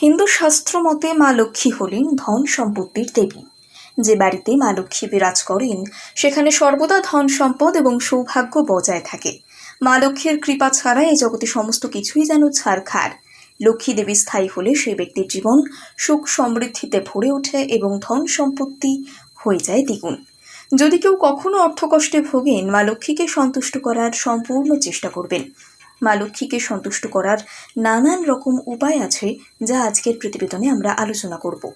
হিন্দু শাস্ত্র মতে মা লক্ষ্মী হলেন ধন সম্পত্তির দেবী। যে বাড়িতে মা লক্ষ্মী বিরাজ করেন, সেখানে সর্বদা ধন সম্পদ এবং সৌভাগ্য বজায় থাকে। মা লক্ষ্মীর কৃপা ছাড়া এই জগতে সমস্ত কিছুই যেন ছাড়খার লক্ষ্মী দেবী স্থায়ী হলে সেই ব্যক্তির জীবন সুখ সমৃদ্ধিতে ভরে ওঠে এবং ধন সম্পত্তি হয়ে যায় দ্বিগুণ। যদি কেউ কখনো অর্থকষ্টে ভোগেন, মা লক্ষ্মীকে সন্তুষ্ট করার সম্পূর্ণ চেষ্টা করবেন। মা লক্ষ্মীকে সন্তুষ্ট করার নানান রকম উপায় আছে যা আজকের প্রতিবেদনে আমরা আলোচনা করব।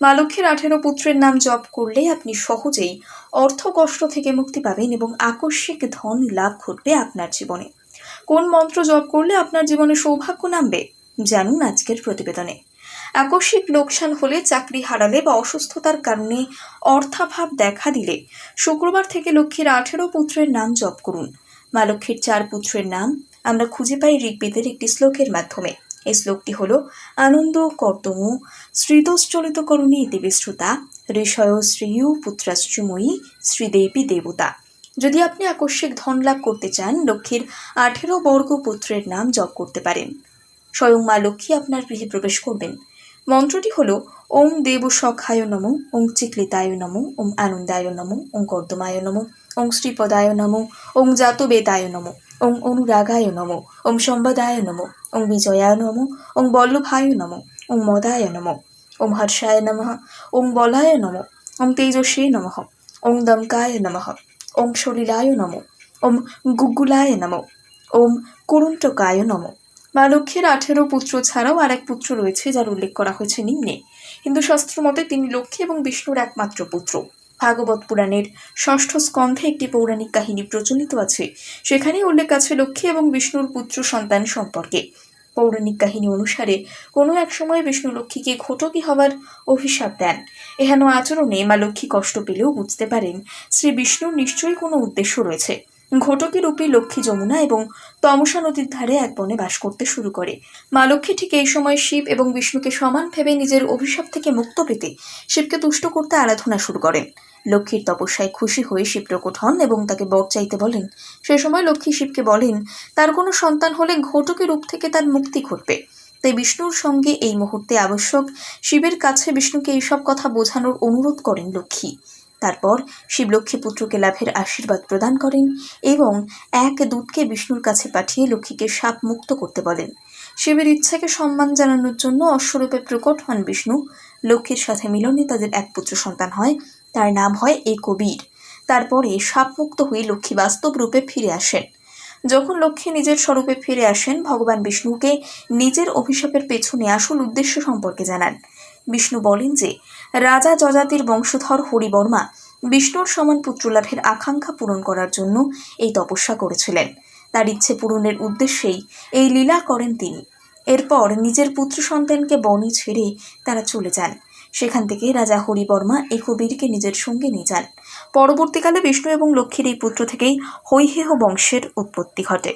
মা লক্ষ্মীর আঠেরো পুত্রের নাম জপ করলে আপনি সহজেই অর্থ কষ্ট থেকে মুক্তি পাবেন এবং আকস্মিক ধন লাভ ঘটবে আপনার জীবনে। কোন মন্ত্র জপ করলে আপনার জীবনে সৌভাগ্য নামবে? জানুন আজকের প্রতিবেদনে। আকস্মিক লোকসান হলে চাকরি হারালে বা অসুস্থতার কারণে অর্থাভাব দেখা দিলে শুক্রবার থেকে লক্ষ্মীর আঠেরো পুত্রের নাম জপ করুন। মা লক্ষ্মীর চার পুত্রের নাম আমরা খুঁজে পাই ঋগ্বেদের একটি শ্লোকের মাধ্যমে। এই শ্লোকটি হল, আনন্দ কর্তম শ্রীদোশ্চলিত করণী দেবী শ্রোতা ঋষয় শ্রেয়ু পুত্রাশ্চুময়ী শ্রীদেবী দেবতা। যদি আপনি আকস্মিক ধন লাভ করতে চান, লক্ষ্মীর আঠেরো বর্গ পুত্রের নাম জপ করতে পারেন। স্বয়ং মা লক্ষ্মী আপনার গৃহে প্রবেশ করবেন। মন্ত্রটি হল ওম দেব সখায় নম, ওং চিক্লিতায় নম ওম আনন্দায় নম, ওং কর্দমায় নম, ওং শ্রীপদায় নম, ওং জাতবেদায় নম। ওং অনুরাগায় নম ওং সম্বাদায় নম ওং বিজয়ায় নম ওং বল্লভায় নম ওং মদায় নম ওং হর্ষায় নম ওং বলায় নম ওং তেজস্বী নম ওং দমকায় নম ওং সলিলায় নম ওম গুগুলায় নম ওম কুরুণ্টকায় নম মা লক্ষ্মীর আঠেরো পুত্র ছাড়াও আর এক পুত্র রয়েছে, যার উল্লেখ করা হয়েছে নিম্নে। হিন্দু শাস্ত্র মতে তিনি লক্ষ্মী এবং বিষ্ণুর একমাত্র পুত্র। ভাগবত পুরাণের ষষ্ঠ স্কন্ধে একটি পৌরাণিক কাহিনী প্রচলিত আছে। সেখানে উল্লেখ আছে লক্ষ্মী এবং বিষ্ণুর পুত্র সন্তান সম্পর্কে। পৌরাণিক কাহিনী অনুসারে কোনো এক সময় বিষ্ণু লক্ষ্মীকে ঘটকি হওয়ার অভিশাপ দেন। এহেন আচরণে মা লক্ষ্মী কষ্ট পেলেও বুঝতে পারেন শ্রী বিষ্ণুর নিশ্চয়ই কোনো উদ্দেশ্য রয়েছে। ঘটকি রূপী লক্ষ্মী যমুনা এবং তমসা নদীর ধারে এক বনে বাস করতে শুরু করে। মা লক্ষ্মী ঠিক এই সময় শিব এবং বিষ্ণুকে সমান ভেবে নিজের অভিশাপ থেকে মুক্ত পেতে শিবকে তুষ্ট করতে আরাধনা শুরু করেন। লক্ষ্মীর তপস্যায় খুশি হয়ে শিব প্রকট হন এবং তাকে বর চাইতে বলেন, সে সময় লক্ষ্মী শিবকে বলেন, তার কোনো সন্তান হলে ঘটকের রূপ থেকে তার মুক্তি ঘটবে। তাই বিষ্ণুর সঙ্গে এই মুহূর্তে আবশ্যক, শিবের কাছে বিষ্ণুকে এইসব কথা বোঝানোর অনুরোধ করেন লক্ষ্মী। তারপর শিবলক্ষ্মী পুত্রকে লাভের আশীর্বাদ প্রদান করেন এবং এক দূতকে বিষ্ণুর কাছে পাঠিয়ে লক্ষ্মীকে সাপ মুক্ত করতে বলেন। শিবের ইচ্ছাকে সম্মান জানানোর জন্য অশ্বরূপে প্রকট হন বিষ্ণু। লক্ষ্মীর সাথে মিলনে তাদের এক পুত্র সন্তান হয় তার নাম হয় এ কবির। তারপরে সাপমুক্ত হয়ে লক্ষ্মী বাস্তব রূপে ফিরে আসেন। যখন লক্ষ্মী নিজের স্বরূপে ফিরে আসেন, ভগবান বিষ্ণুকে নিজের অভিশাপের পেছনে আসল উদ্দেশ্য সম্পর্কে জানান। বিষ্ণু বলেন যে, রাজা যজাতির বংশধর হরিবর্মা বিষ্ণুর সমান পুত্রলাভের আকাঙ্ক্ষা পূরণ করার জন্য এই তপস্যা করেছিলেন। তার ইচ্ছে পূরণের উদ্দেশ্যেই এই লীলা করেন তিনি। এরপর নিজের পুত্র সন্তানকে বনে ছেড়ে তারা চলে যান। সেখান থেকে রাজা হরিবর্মা এই কবিরকে নিজের সঙ্গে নিয়ে যান। পরবর্তীকালে বিষ্ণু এবং লক্ষ্মীর এই পুত্র থেকেই হৈহেহ বংশের উৎপত্তি ঘটে।